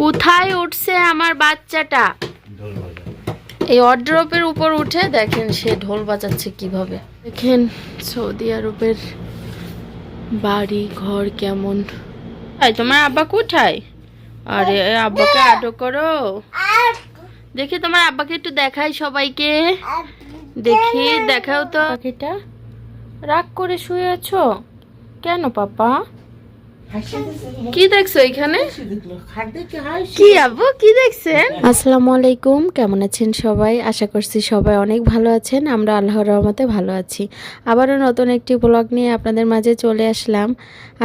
কোথায় উঠছে আমার বাচ্চাটা? এই অড্রপের উপর উঠে দেখেন সে ঢোল বাজাচ্ছে কীভাবে। দেখেন সৌদি আরবের বাড়ি, ঘর কেমন। তোমার আব্বা কোথায়? আরে আব্বাকে আটো করো। দেখি তোমার আব্বাকে একটু দেখাই সবাইকে। দেখি, দেখাও তো। পাখিটা রাগ করে শুয়ে আছো কেন, পাপা? কি দেখছ এখানে? কি আব্বু, কি দেখছেন? আসসালামু আলাইকুম, কেমন আছেন সবাই? আশা করছি সবাই অনেক ভালো আছেন, আমরা আল্লাহর রহমতে ভালো আছি। আবারও নতুন একটি ব্লগ নিয়ে আপনাদের মাঝে চলে আসলাম।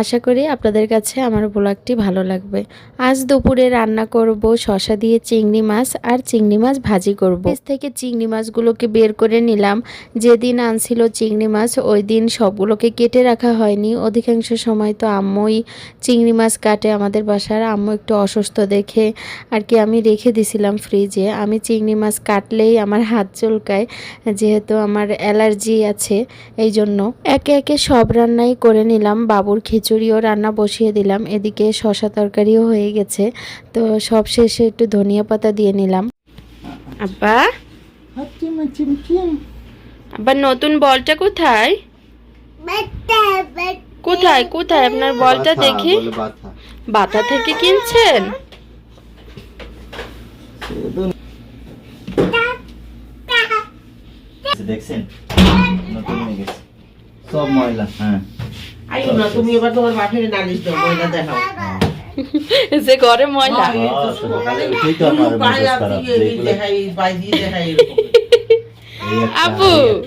আশা করি আপনাদের কাছে আমার ব্লগটি ভালো লাগবে। আজ দুপুরে রান্না করব শশা দিয়ে চিংড়ি মাছ আর চিংড়ি মাছ ভাজি করব। ফ্রিজ থেকে চিংড়ি মাছগুলোকে বের করে নিলাম। যেদিন আনছিল চিংড়ি মাছ, ওই দিন সবগুলোকে কেটে রাখা হয়নি। অধিকাংশ সময় তো আম্মুই চিংড়ি মাছ কাটে আমাদের বাসার আম্মু একটু অসুস্থ দেখে আর কি আমি রেখে দিছিলাম ফ্রিজে আমি চিংড়ি মাছ কাটলেই আমার হাত চুলকায় যেহেতু আমার অ্যালার্জি আছে এই জন্য একে একে সব রান্নাই করে নিলাম বাবুর খিচুড়িও রান্না বসিয়ে দিলাম এদিকে শশা তরকারিও হয়ে গেছে। তো সব শেষে একটু ধনিয়া পাতা দিয়ে নিলাম। আব্বা? আব্বা নতুন বলটা কোথায়? কোথায় কোথায়? আপনার বলটা দেখি। বাতা থেকে কিনছেন? দেখছেন? নতুন হয়ে গেছে। সব ময়লা হ্যাঁ। তুমি এবার তোমার বাপের নালিশ দাও ময়লা দেখাও। যে ঘরে ময়লা।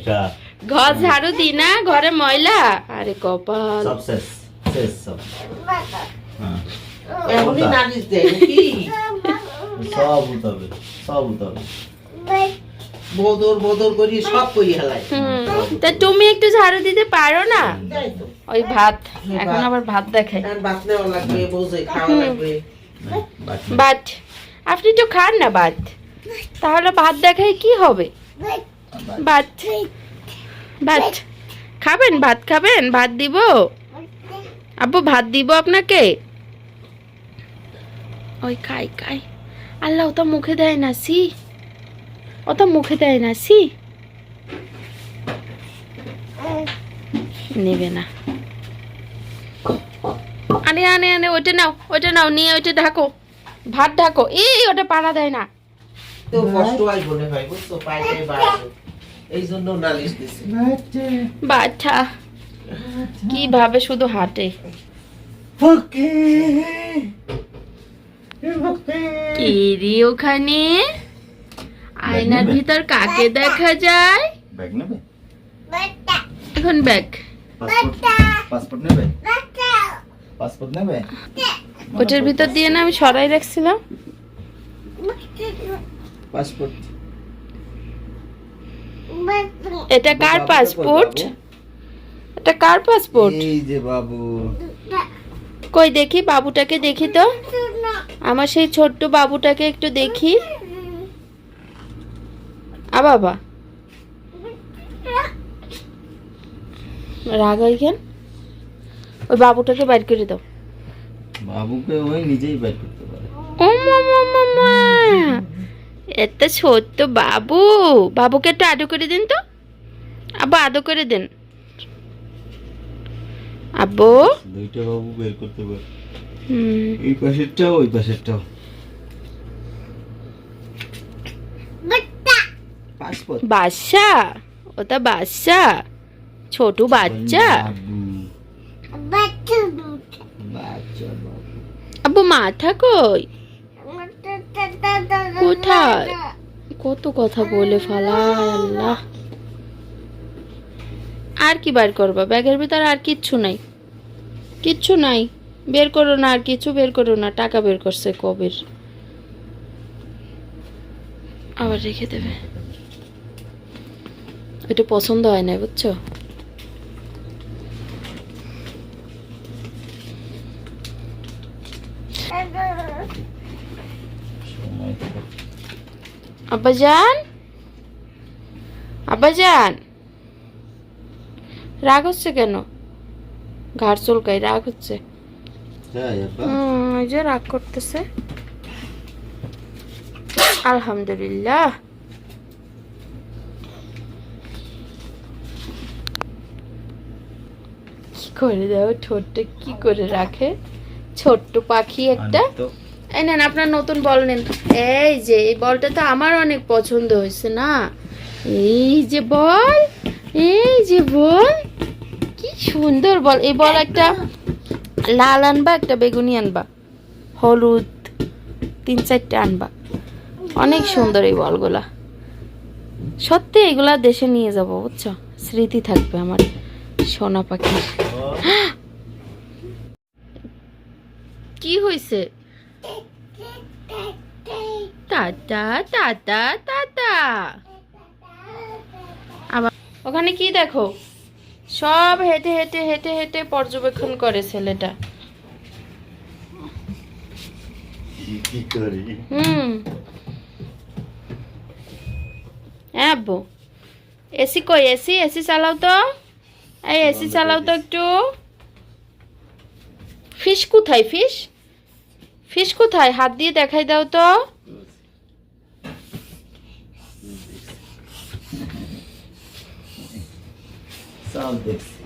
হ্যাঁ, একটা, একটা, ঘর ঝাড়ু দি না ঘরে ময়লা। আরে কপাল। সব শেষ শেষ সব। হ্যাঁ। এমনই নালিশ দেয় কি সব সব বদর বদর করি সব করি তা তুমি একটু ঝাড়ু দিতে পারো না? ওই ভাত। এখন আবার ভাত দেখাই। ভাত নেওয়া লাগবে বসে খাওয়া লাগবে। বাট আপনি তো খান না ভাত। তাহলে ভাত দেখাই কি হবে? ভাত। ভাত খাবেন ভাত খাবেন? ভাত দিব? আব্বু, ভাত দিব আপনাকে? ওই খাই খাই। আল্লাহ ওটা মুখে দেয় না, সি। ওটা মুখে দেয় না, সি। নেবে না। আনে আনে আনে, ওইটা নাও ওইটা নাও, নিয়ে ওইটা ঢাকো। ভাত ঢাকো। এই, ওটা পাড়া দেয় না। তো কষ্ট হয় হয় বুঝছ? এই জন্য নালিশ দিছে। বাচ্চা। কীভাবে শুধু হাঁটে? ওখানে? আয়নার ভিতর কাকে দেখা যায়? ব্যাগ নেবে? এখন ব্যাগ। পাসপোর্ট পাসপোর্ট নেবে? পাসপোর্ট নেবে? ওটার ভিতর দিয়ে না আমি সরাই রাখছিলাম? পাসপোর্ট। এটা কার পাসপোর্ট। এটা কার পাসপোর্ট? এই যে বাবু। কই দেখি বাবুটাকে দেখি তো। আমার সেই ছোট্ট বাবুটাকে একটু দেখি। আ বাবা। রাগ হয় কেন? ওই বাবুটাকে বাইর করে দাও। বাবুকে ওই নিজেই বাইর করতে পারে। ও মামা মামা এত ছোট্ট বাবু। বাবুকে একটু আদর করে দিন তো। আব্বু আদর করে দিন। আব্বু? দুইটা বাবু বের করতে পারে। হুম। এই পাশেরটাও ওই পাশেরটাও। বাচ্চা। ওটা বাচ্চা? ছোট বাচ্চা আব্বু মাথা কই? কোথায়? কত কথা বলে ফালায় আল্লাহ। আর কি বার করবা? ব্যাগের ভিতর আর কিচ্ছু নাই। কিচ্ছু নাই। বের করো না আর কিছু, বের করো না। টাকা বের করছে কবির। আবার রেখে দেবে। এটা পছন্দ হয় না বুঝছ সময় তো আব্বাজান আব্বাজান রাগ হচ্ছে কেন? ঘাড় চুলকাই রাগ হচ্ছে। ওই যে রাগ করতেছে। আলহামদুলিল্লাহ। কি করে দাও ঠোঁটটা কি করে রাখে? ছোট্ট পাখি একটা। এই নেন আপনার নতুন বল নেন। এই যে এই বলটা তো আমার অনেক পছন্দ হয়েছে না। এই যে বল এই যে বল কি সুন্দর বল। এই বল একটা লাল আনবা একটা বেগুনি আনবা। হলুদ তিন চারটে আনবা। অনেক সুন্দর এই বলগুলা। সত্যি এগুলা দেশে নিয়ে যাব বুঝছ? স্মৃতি থাকবে আমার সোনা পাখি কি হয়েছে টাটা টাটা টাটা আবার ওখানে কি দেখো? সব হেঁটে হেঁটে হেঁটে হেঁটে পর্যবেক্ষণ করে ছেলেটা। হুম। হ্যাঁ আব্বু। এসি কই? এসি? এসি চালাও তো। এই এসি চালাও তো একটু। ফিশ কোথায় ফিশ ফিশ কোথায়? হাত দিয়ে দেখাই দাও তো। সব দেখছি।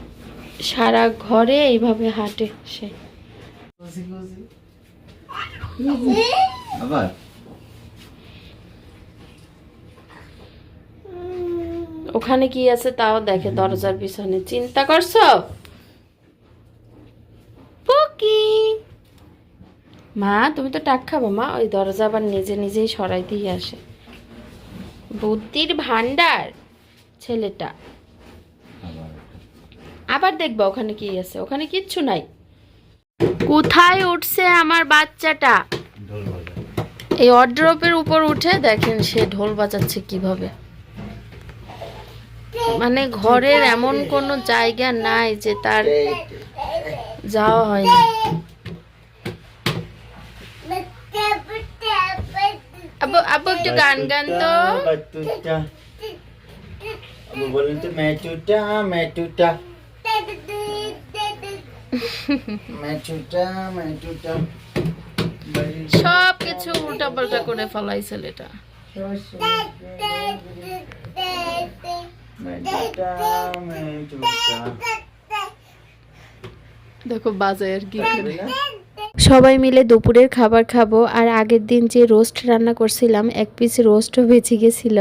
সারা ঘরে এইভাবে হাঁটে সে। আবার? ওখানে কি আছে তাও দেখে দরজার পিছনে। চিন্তা করছ? পকি। মা তুমি তো টাক খাব মা। ওই দরজা আবার নিজে নিজেই সরাই দিয়ে আসে। বুদ্ধির ভান্ডার ছেলেটা। আবার দেখবা ওখানে কি আছে ওখানে কিচ্ছু নাই। কোথায় উঠছে আমার বাচ্চাটা? এই অড্রপের উপর উঠে দেখেন সে ঢোল বাজাচ্ছে কীভাবে। মানে ঘরের এমন কোনো জায়গা নাই যে তার যাওয়া হয় না। আব্বু আব্বু একটু গান গান তো। বলেন তো মেটুটা মেটুটা মেটুটা মেটুটা সব কিছু উল্টা পাল্টা করে ফলাই ছেলেটা দেখো বাজার কি করে সবাই মিলে দুপুরের খাবার খাব আর আগের দিন যে রোস্ট রান্না করছিলাম, এক পিস রোস্টও বেঁচে গেছিল,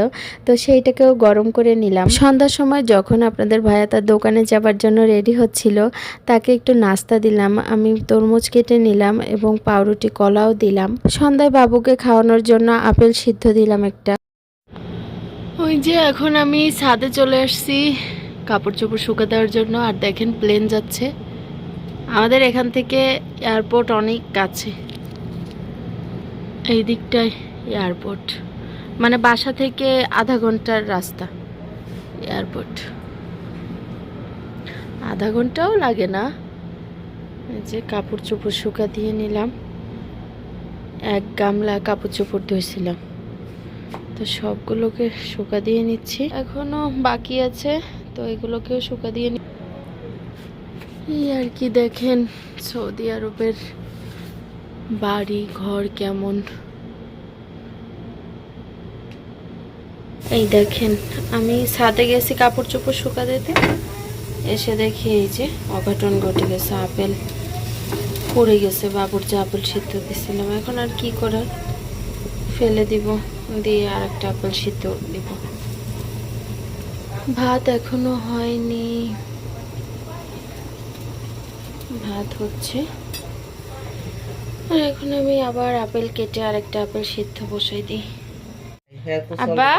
তো সেইটাকেও গরম করে নিলাম। সন্ধ্যার সময় যখন আপনাদের ভাইয়া তার দোকানে যাবার জন্য রেডি হচ্ছিল, তাকে একটু নাস্তা দিলাম, আমি তরমুজ কেটে নিলাম এবং পাউরুটি কলাও দিলাম। সন্ধ্যায় বাবুকে খাওয়ানোর জন্য আপেল সিদ্ধ দিলাম একটা। ওই যে এখন আমি ছাদে চলে আসছি, কাপড় চোপড় শুকা দেওয়ার জন্য, আর দেখেন প্লেন যাচ্ছে। আমাদের এখান থেকে এয়ারপোর্ট অনেক কাছে। এই দিকটায় এয়ারপোর্ট মানে বাসা থেকে আধা ঘণ্টার রাস্তা এয়ারপোর্ট আধা ঘন্টাও লাগে না। যে কাপড় চোপড় শুকা দিয়ে নিলাম। এক গামলা কাপড় চোপড় ধুয়েছিলাম তো সবগুলোকে শুকা দিয়ে নিচ্ছি। এখনও বাকি আছে, তো এগুলোকেও শুকা দিয়ে এই আর কি দেখেন, সৌদি আরবের বাড়ি, ঘর কেমন। এই দেখেন, আমি ছাদে গেছি কাপড় চোপড় শুকা দিতে। এসে দেখি এই যে অঘটন ঘটে গেছে, আপেল পড়ে গেছে, বাবুর যে আপেল সিদ্ধ দিছিলাম এখন আর কি করার? ফেলে দিব, দিয়ে আর একটা আপেল সিদ্ধ দিব। ভাত এখনও হয়নি। ভাত হচ্ছে। আর এখন আমি আবার আপেল কেটে আর একটা আপেল সিদ্ধ বসাই দিই। হ্যাঁ আব্বা?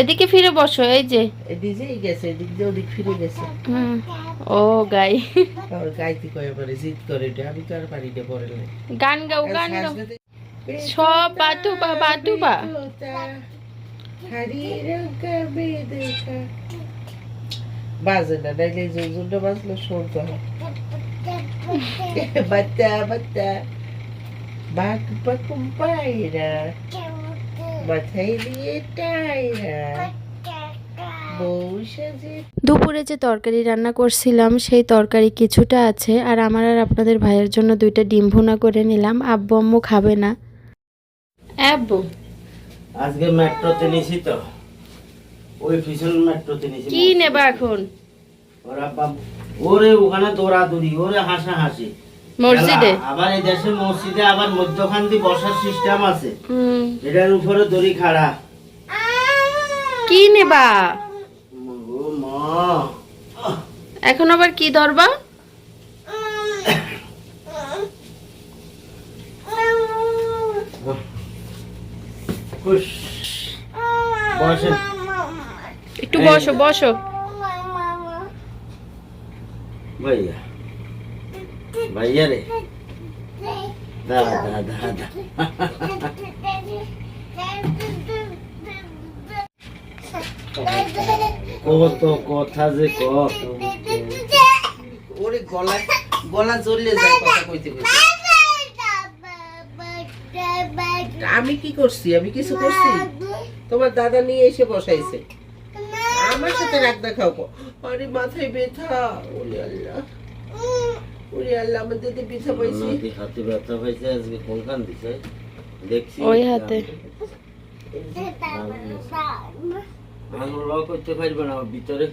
এদিকে ফিরে বসো এই যে। এদিকেই গেছে এদিক দিয়ে ওদিক ফিরে গেছে। ও গাই। আর গাইতে কয়ে পারে জিদ করে এটা আমি তো আর পারি না পরে গান গাও গান গাও। সব বাতুবা বাতুবা বাজে না নাইলে জুজুনটা বাজলে শুনতে হয়। বাচ্চা বাচ্চা। বাকুম পায়রা। মাথায় দিয়ে টায়রা। বউ সেজে দুপুরে যে তরকারি রান্না করছিলাম সেই তরকারি কিছুটা আছে আর আমার আর আপনাদের ভাইয়ের জন্য দুইটা ডিম ভুনা করে নিলাম। আব্বু আম্মু খাবে না। আব্বু আজকে মেট্রোতে নিছি তো। ওই পিছন মেট্রোতে নিছি। কি নেবা এখন? ওরা ওরে ওখানে দৌড়াদৌড়ি ওরে হাসা হাসি মসজিদে আবার এই দেশে মসজিদে আবার মধ্যখান দিয়ে বসার সিস্টেম আছে। হুম। এটার উপরে দড়ি খাড়া। কি নেবা? ও মা। এখন আবার কি ধরবা? খুশ একটু বসো বসো। ভাইয়া। ভাইয়া রে। দা দা দা দা। কত কথা যে কত ওরে গলা গলা জ্বললে যায় কথা কইতে কইতে। আমি কি করছি? আমি কিছু করছি? তোমার দাদা নিয়ে এসে বসাইছে। আমার সাথে রাগ দেখাও কো। আরে মাথায় ব্যথা। ওরে আল্লাহ। ওরে আল্লাহ আমার দিদি ব্যথা পাইছি। হাতে ব্যথা পাইছে আজকে কোনখান দিছে? দেখছি। ওই হাতে। করতে পারবে না ওর ভিতরে।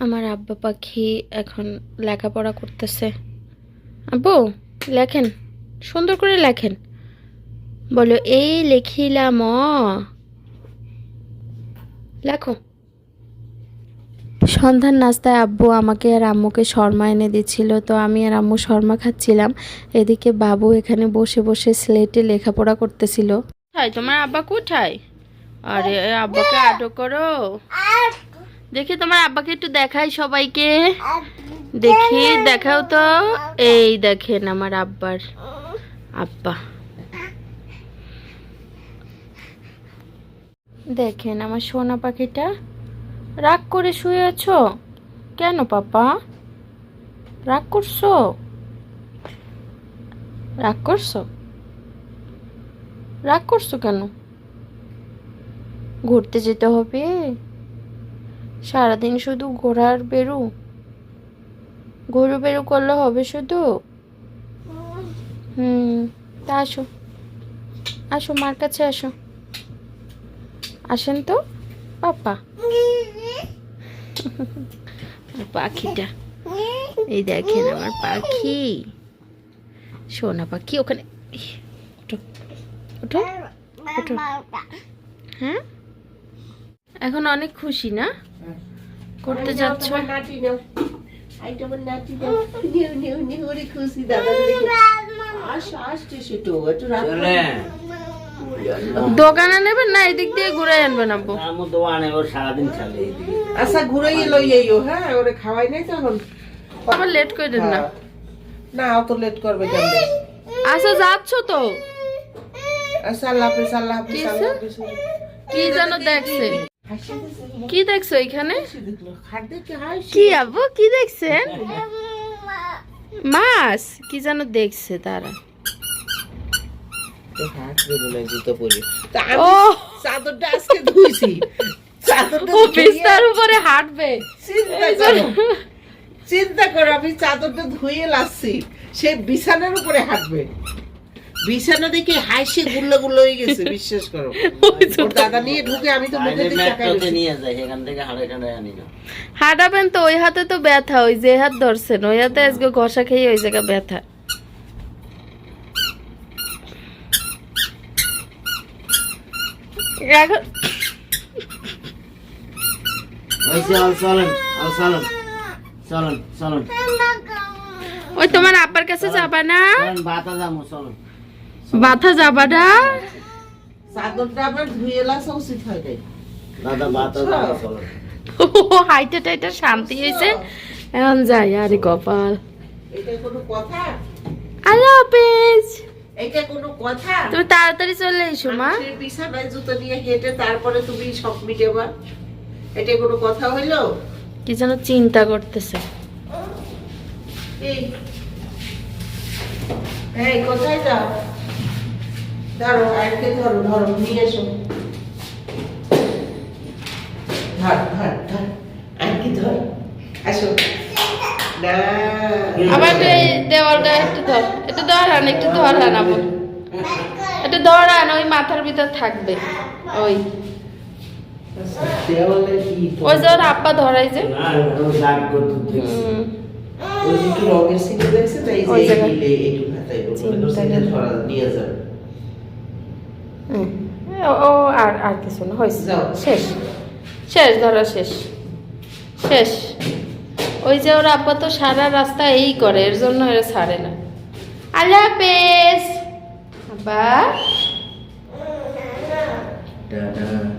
আমার আব্বা পাখি এখন লেখাপড়া করতেছে। আব্বু লেখেন। সুন্দর করে লেখেন। বলো এই লেখিলাম লেখো। সন্ধ্যার নাস্তায় আব্বু আমাকে আর আম্মুকে শর্মা এনে দিচ্ছিল তো আমি আর আম্মু শর্মা খাচ্ছিলাম। এদিকে বাবু এখানে বসে বসে স্লেটে লেখাপড়া করতেছিল। তোমার আব্বা কোথায়? আরে আব্বাকে আদর করো। দেখি তোমার আব্বাকে একটু দেখাই সবাইকে। দেখি দেখাও তো। এই দেখেন আমার আব্বার। আব্বা। দেখেন আমার সোনা পাখিটা। রাগ করে শুয়ে আছো কেন পাপা? রাগ করছ? রাগ করছ? রাগ করছ কেন? ঘুরতে যেতে হবে। সারাদিন শুধু ঘোরার বেরু। ঘুরু বেরু করলে হবে শুধু। হুম তা আসো। আসো মার কাছে আসো। আসেন তো পাপা। পাখিটা। এই দেখেন আমার পাখি। সোনা পাখি ওখানে ওঠো ওঠো ওঠো। হ্যাঁ? এখন অনেক খুশি না? করতে যাচ্ছ? খুশি দাদা দোকানে নেবেন না? এদিক দিয়ে ঘুরে আনবেন আব্বু। আমার দোকানে ওর সারাদিন চলে এইদিকে আচ্ছা ঘুরাই লই আইও হ্যাঁ? ওরে খাওয়াই নাই তখন আবার লেট করে দেন না। না অত লেট করবে কেন? আচ্ছা যাচ্ছ তো। আচ্ছা আল্লাহ হাফিজ আল্লাহ হাফিজ আল্লাহ হাফিজ। কি যেন দেখছে। কি দেখছ এখানে? কি আব্বু কি দেখছেন? মাছ? কি যেন দেখছে তারা। চিন্তা করো। চিন্তা করো আমি চাদরটা ধুয়ে লাসছি সে বিছানার উপরে হাঁটবে। বিছানা দেখে হাসি গুল্লো গুল্লো হয়ে গেছে বিশ্বাস করো। ওর দাদা নিয়ে ঢুকে আমি তো মুখে দিকে তাকাই নিয়ে যায় এখান থেকে হাড়ে আনি না। হাঁটাবেন তো ওই হাতে তো ব্যথা ওই যে হাত ধরছেন ওই হাতে আজকে ঘষা খেয়ে ওই জায়গা ব্যথা। এখন ওই চল তোমার আব্বার কাছে যাবা না? বাতা যাব চলেন। বাথা যাবা না? চাদরটা আবার ধুয়ে লাসা উচিত হয় দাদা বাতা যাব চলেন ও হাইটা টাইটা শান্তি হয়েছে এখন যাই আরে কপাল। এটা কোনো কথা? আল্লাহ হাফেজ। এটা কোনো কথা? তুমি তাড়াতাড়ি চলে এসো মা। বিছানায় জুতো নিয়ে হেঁটে তারপরে তুমি সব মিটেবা। এটা কোনো কথা হইল? কি যেন চিন্তা করতেছে। এই এই কোথায় যাও? ধরো আজকে ধরো ধরো নিয়ে এসো। ধর ধর ধর আঙ্কি ধর। আসো। না। আবার দেওয়ালটা একটু ধর একটু ধরান একটু ধরান আবার। একটু ধরান ওই মাথার ভিতর থাকবে ওই। দেওয়ালে ওই যে ওর আব্বা ধরাই যে। না ও দাগ করতে দেখছি। ওই যে কি রঙের সিনে দেখছে তাই যে ওই এই একটু হাতাই ধরা নিয়ে যাবে। ও- ও আর আর কিছু না হয়েছে। শেষ। শেষ ধরো শেষ। শেষ। ওই যে ওর আব্বা তো সারা রাস্তা এই করে এর জন্য এরা ছাড়ে না। আল্লাহ হাফেজ। আব্বা। টাটা।